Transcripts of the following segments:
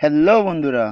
Hello বন্ধুরা।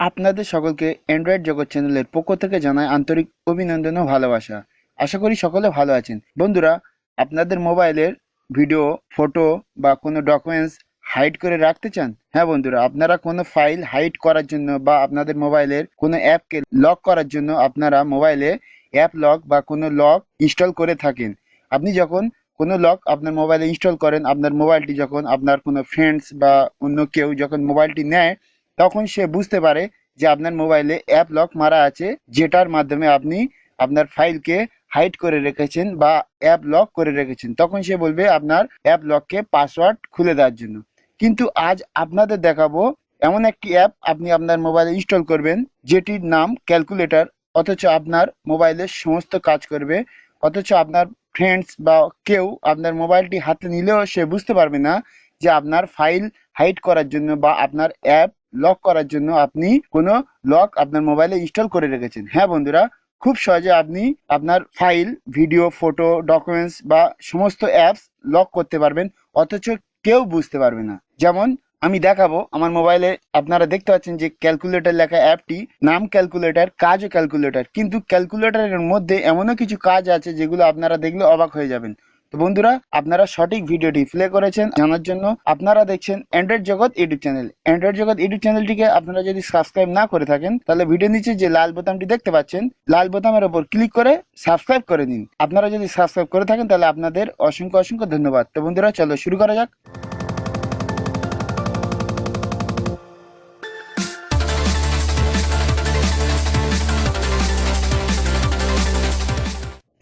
আপনাদের সকলকে অ্যান্ড্রয়েড জগৎ চ্যানেলের পক্ষ থেকে জানাই আন্তরিক অভিনন্দন ও ভালোবাসা। আশা করি সকলে ভালো আছেন। বন্ধুরা, আপনাদের মোবাইলের ভিডিও, ফটো বা কোনো ডকুমেন্টস হাইড করে রাখতে চান? হ্যাঁ বন্ধুরা, আপনারা কোনো ফাইল হাইড করার জন্য বা আপনাদের মোবাইলের কোনো অ্যাপকে লক করার জন্য আপনারা মোবাইলে অ্যাপ লক বা কোনো লক ইনস্টল করে থাকেন। আপনি যখন কোনো লক আপনার মোবাইলে ইনস্টল করেন, আপনার মোবাইলটি যখন আপনার কোনো ফ্রেন্ডস বা অন্য কেউ যখন মোবাইলটি নেয় তখন সে বুঝতে পারে যে আপনার মোবাইলে অ্যাপ লক মারা আছে, যেটার মাধ্যমে আপনি আপনার ফাইলকে হাইড করে রেখেছেন বা অ্যাপ লক করে রেখেছেন। তখন সে বলবে আপনার অ্যাপ লককে পাসওয়ার্ড খুলে দেওয়ার জন্য। কিন্তু আজ আপনাদের দেখাবো এমন একটি অ্যাপ আপনি আপনার মোবাইলে ইনস্টল করবেন, যেটির নাম ক্যালকুলেটর অথচ আপনার মোবাইলের সমস্ত কাজ করবে। অথচ আপনার ফ্রেন্ডস বা কেউ আপনার মোবাইলটি হাতে নিলেও সে বুঝতে পারবে না যে আপনার ফাইল হাইড করার জন্য বা আপনার অ্যাপ লক করার জন্য আপনি কোনো লক আপনার মোবাইলে ইনস্টল করে রেখেছেন। হ্যাঁ বন্ধুরা, খুব সহজে আপনি আপনার ফাইল ভিডিও ফটো ডকুমেন্টস বা সমস্ত অ্যাপস লক করতে পারবেন, অথচ কেউ বুঝতে পারবে না। যেমন, আমি দেখাবো, আমার মোবাইলে আপনারা দেখতে পাচ্ছেন যে ক্যালকুলেটর লেখা অ্যাপটি, নাম ক্যালকুলেটর কাজও ক্যালকুলেটর কিন্তু ক্যালকুলেটরের মধ্যে এমনও কিছু কাজ আছে যেগুলো আপনারা দেখলে অবাক হয়ে যাবেন। তো বন্ধুরা, আপনারা সঠিক ভিডিওটি প্লে করেছেন, জানার জন্য আপনারা দেখছেন Android Jagat YouTube channel Android Jagat YouTube চ্যানেলটিকে আপনারা যদি সাবস্ক্রাইব না করে থাকেন, তাহলে ভিডিও নিচে যে লাল বোতামটি দেখতে পাচ্ছেন, লাল বোতামের উপর ক্লিক করে সাবস্ক্রাইব করে নিন। আপনারা যদি সাবস্ক্রাইব করে থাকেন, তাহলে আপনাদের অসংখ্য অসংখ্য ধন্যবাদ। তো বন্ধুরা, চলো শুরু করা যাক।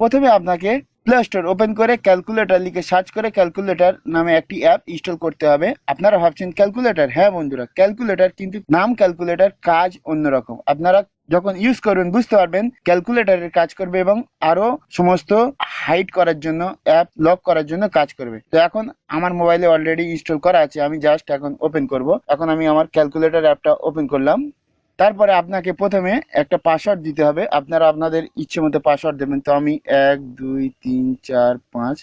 প্রথমে আপনাকে প্লে স্টোর ওপেন করে ক্যালকুলেটর লিখে সার্চ করে ক্যালকুলেটর নামে একটি অ্যাপ ইনস্টল করতে হবে। আপনারা ভাবছেন ক্যালকুলেটর হ্যাঁ বন্ধুরা ক্যালকুলেটর কিন্তু নাম ক্যালকুলেটর কাজ অন্যরকম। আপনারা যখন ইউজ করবেন বুঝতে পারবেন ক্যালকুলেটরের কাজ করবে এবং আরও সমস্ত হাইড করার জন্য অ্যাপ লক করার জন্য কাজ করবে। তো এখন আমার মোবাইলে অলরেডি ইনস্টল করা আছে, আমি জাস্ট এখন ওপেন করব। এখন আমি আমার ক্যালকুলেটর অ্যাপটা ওপেন করলাম। তারপরে আপনাকে প্রথমে একটা পাসওয়ার্ড দিতে হবে। আপনারা আপনাদের ইচ্ছে মতো পাসওয়ার্ড দেবেন। তো আমি এক, দুই, তিন, চার, পাঁচ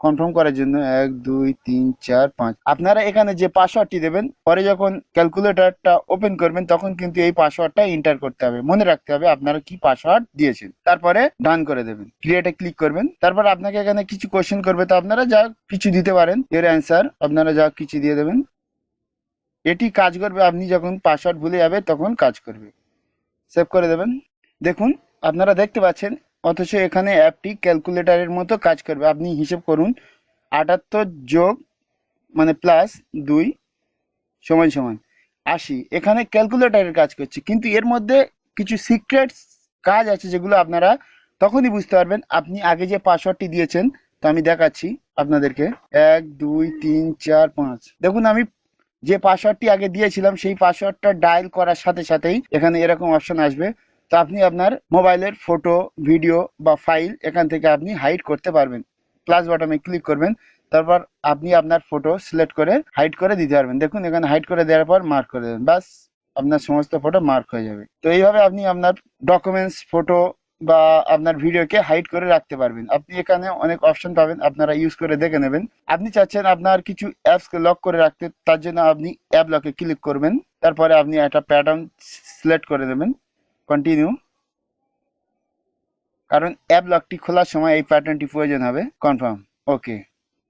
কনফার্ম করার জন্য এক, দুই, তিন, চার, পাঁচ। আপনারা এখানে যে পাসওয়ার্ডটি দেবেন, পরে যখন ক্যালকুলেটরটা ওপেন করবেন, তখন কিন্তু এই পাসওয়ার্ডটা এন্টার করতে হবে। মনে রাখতে হবে আপনারা কি পাসওয়ার্ড দিয়েছেন। তারপরে ডান করে দেবেন। ক্রিয়েটে ক্লিক করবেন। তারপর আপনাকে এখানে কিছু কোশ্চেন করবে। তো আপনারা যা কিছু দিতে পারেন, এর অ্যান্সার আপনারা যা কিছু দিয়ে দেবেন এটি কাজ করবে, আপনি যখন পাসওয়ার্ড ভুলে যাবে তখন কাজ করবে। সেভ করে দেবেন। দেখুন, আপনারা দেখতে পাচ্ছেন, অথচ এখানে অ্যাপটি ক্যালকুলেটরের মতো কাজ করবে। আপনি হিসেব করুন, আটাত্তর যোগ মানে প্লাস দুই, সমান সমান, আশি। এখানে ক্যালকুলেটারের কাজ করছে। কিন্তু এর মধ্যে কিছু সিক্রেট কাজ আছে যেগুলো আপনারা তখনই বুঝতে পারবেন। আপনি আগে যে পাসওয়ার্ডটি দিয়েছেন, তো আমি দেখাচ্ছি আপনাদেরকে। এক, দুই, তিন, চার, পাঁচ। দেখুন, আমি যে পাসওয়ার্ডটি আগে দিয়েছিলাম, সেই পাসওয়ার্ডটা ডায়াল করার সাথে সাথেই এখানে এরকম অপশন আসবে। তো আপনি আপনার মোবাইলের ফটো ভিডিও বা ফাইল এখান থেকে আপনি হাইড করতে পারবেন। প্লাস বাটনে ক্লিক করবেন, তারপর আপনি আপনার ফটো সিলেক্ট করে হাইড করে দিতে পারবেন। দেখুন, এখানে হাইড করে দেওয়ার পর মার্ক করে দেবেন। বাস আপনার সমস্ত ফটো মার্ক হয়ে যাবে। তো এইভাবে আপনি আপনার ডকুমেন্টস ফটো বা আপনার ভিডিওকে হাইড করে রাখতে পারবেন। আপনি এখানে অনেক অপশন পাবেন, আপনারা ইউজ করে দেখে নেবেন। আপনি চাচ্ছেন আপনার কিছু অ্যাপসকে লক করে রাখতে, তার জন্য আপনি অ্যাপ লকে ক্লিক করবেন। তারপরে আপনি একটা প্যাটার্ন সিলেক্ট করে দেবেন। কন্টিনিউ কারণ অ্যাপ লকটি খোলার সময় এই প্যাটার্নটি প্রয়োজন হবে। কনফার্ম ওকে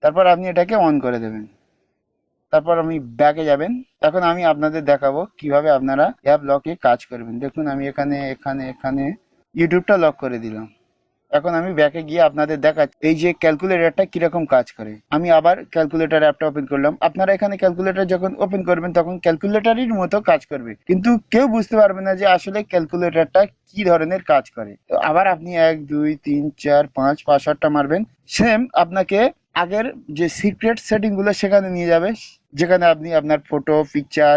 তারপর আপনি এটাকে অন করে দেবেন। তারপর আপনি ব্যাকে যাবেন। এখন আমি আপনাদের দেখাবো কীভাবে আপনারা অ্যাপ লকে কাজ করবেন। দেখুন আমি এখানে এখানে এখানে ইউটিউবটা লক করে দিলাম। এখন আমি ব্যাকে গিয়ে আপনাদের দেখাচ্ছি, এই যে ক্যালকুলেটরটা কীরকম কাজ করে। আমি আবার ক্যালকুলেটর অ্যাপটা ওপেন করলাম। আপনারা এখানে ক্যালকুলেটর যখন ওপেন করবেন, তখন ক্যালকুলেটরের মতো কাজ করবে। কিন্তু কেউ বুঝতে পারবে না যে আসলে ক্যালকুলেটরটা কি ধরনের কাজ করে। তো আবার আপনি এক, দুই, তিন, চার, পাঁচ পাসওয়ার্ডটা মারবেন। সেম আপনাকে আগের যে সিক্রেট সেটিংগুলো সেখানে নিয়ে যাবে। যেখানে আপনি আপনার ফটো পিকচার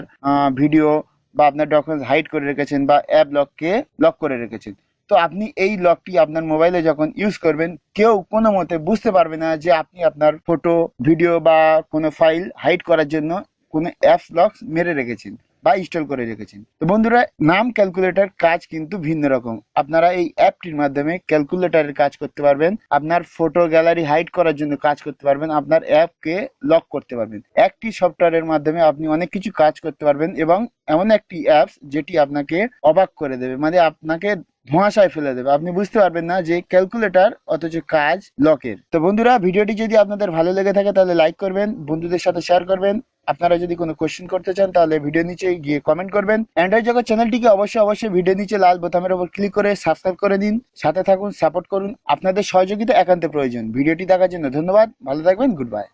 ভিডিও বা আপনার ডকুমেন্টস হাইড করে রেখেছেন বা অ্যাপ লককে লক করে রেখেছেন। তো আপনি এই লকটি আপনার মোবাইলে যখন ইউজ করবেন, কেউ কোনো মতে বুঝতে পারবে না যে আপনি আপনার ফটো ভিডিও বা কোনো ফাইল হাইড করার জন্য কোনো অ্যাপস লক মেরে রেখেছেন। বা ইনস্টল করে রেখেছেন। তো বন্ধুরা, নাম ক্যালকুলেটর কাজ কিন্তু ভিন্ন রকম। আপনারা এই অ্যাপটির মাধ্যমে ক্যালকুলেটরের কাজ করতে পারবেন। আপনার ফটো গ্যালারি হাইড করার জন্য কাজ করতে পারবেন। আপনার অ্যাপকে লক করতে পারবেন। একটি সফটওয়্যারের মাধ্যমে আপনি অনেক কিছু কাজ করতে পারবেন এবং এমন একটি অ্যাপস যেটি আপনাকে অবাক করে দেবে মানে আপনাকে ধোঁয়াশায় ফেলে দেবে। আপনি বুঝতে পারবেন না যে ক্যালকুলেটর অথচ কাজ লকের তো বন্ধুরা, ভিডিওটি যদি আপনাদের ভালো লেগে থাকে তাহলে লাইক করবেন, বন্ধুদের সাথে শেয়ার করবেন। আপনারা যদি কোনো কোয়েশ্চেন করতে চান, তাহলে ভিডিও নিচে গিয়ে কমেন্ট করবেন। অ্যান্ড্রয়েড জগৎ চ্যানেলটিকে অবশ্যই অবশ্যই ভিডিও নিচে লাল বোতামের উপর ক্লিক করে সাবস্ক্রাইব করে দিন। সাথে থাকুন সাপোর্ট করুন। আপনাদের সহযোগিতা একান্ত প্রয়োজন। ভিডিওটি দেখার জন্য ধন্যবাদ। ভালো থাকবেন। Good bye